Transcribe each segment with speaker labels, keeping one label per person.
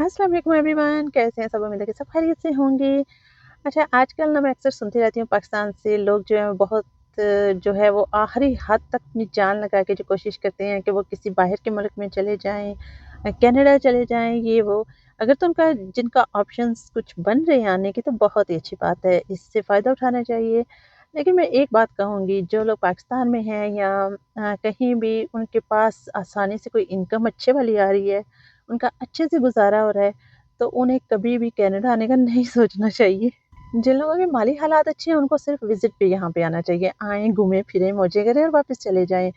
Speaker 1: वालेकुम एवरीवन, कैसे हैं सब? उम्मीद है कि सब खैरियत से होंगे। अच्छा आजकल ना मैं अक्सर सुनती रहती हूँ पाकिस्तान से, लोग जो है बहुत, जो है वो आखिरी हद तक अपनी जान लगा के जो कोशिश करते हैं कि वो किसी बाहर के मुल्क में चले जाएँ, कनाडा चले जाएँ, ये वो। अगर तो उनका, जिनका ऑप्शंस कुछ बन रहे हैं आने की तो बहुत ही अच्छी बात है, इससे फ़ायदा उठाना चाहिए। लेकिन मैं एक बात कहूँगी, जो लोग पाकिस्तान में हैं या कहीं भी उनके पास आसानी से कोई इनकम अच्छे वाली आ रही है उनका अच्छे से गुज़ारा हो रहा है, तो उन्हें कभी भी कनाडा आने का नहीं सोचना चाहिए। जिन लोगों के माली हालात अच्छे हैं, उनको सिर्फ़ विज़िट पे यहाँ पे आना चाहिए। आएँ, घूमें-फिरें, मौजे करें और वापस चले जाएँ।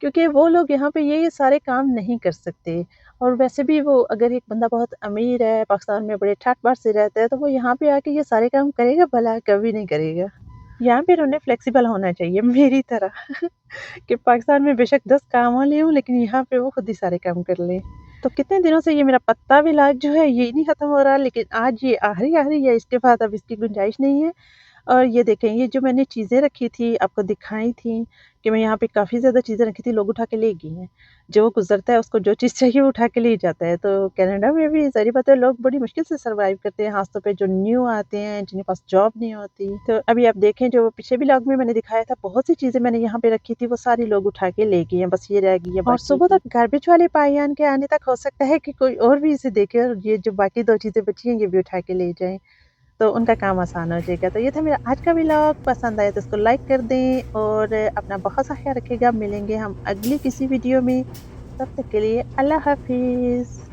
Speaker 1: क्योंकि वो लोग यहाँ पे ये, ये सारे काम नहीं कर सकते और वैसे भी वो अगर एक बंदा बहुत अमीर है, पाकिस्तान में बड़े ठाट-बाट से रहता है, तो वो यहाँ पे आके ये सारे काम करेगा भला? कभी नहीं करेगा। यहाँ पे उन्हें फ्लेक्सिबल होना चाहिए मेरी तरह कि पाकिस्तान में बेशक 10 काम वाले हों, लेकिन यहाँ पे वो खुद ही सारे काम कर लें। तो कितने दिनों से ये मेरा पत्ता भी लाग जो है, ये नहीं ख़त्म हो रहा, लेकिन आज ये आखिरी-आखिरी है, इसके बाद अब इसकी गुंजाइश नहीं है। और ये देखें ये जो मैंने चीज़ें रखी थी आपको दिखाई थी कि मैं यहाँ पे काफ़ी ज़्यादा चीज़ें रखी थी लोग उठा के ले गए हैं। जो गुज़रता है उसको जो चीज़ चाहिए वो उठा के ले जाता है। तो कनाडा में भी ज़ाहिर बात है लोग बड़ी मुश्किल से सर्वाइव करते हैं ख़ास तौर पे जो न्यू आते हैं जिनके पास जॉब नहीं होती। तो अभी आप देखें जो पिछले व्लॉग में मैंने दिखाया था बहुत सी चीज़ें मैंने यहाँ पे रखी थी वो सारी लोग उठा के ले गए हैं बस ये रह गई है और सुबह तक गार्बेज वाले पाईयान के आने तक हो सकता है कि कोई और भी इसे देखे और ये जो बाकी दो चीज़ें बची हैं ये भी उठा के ले जाएँ। तो उनका काम आसान हो जाएगा। तो ये था मेरा आज का व्लॉग पसंद आया तो इसको लाइक कर दें और अपना बहुत सा ख्याल रखेगा मिलेंगे हम अगली किसी वीडियो में। तब तक के लिए अल्लाह हाफ़िज़।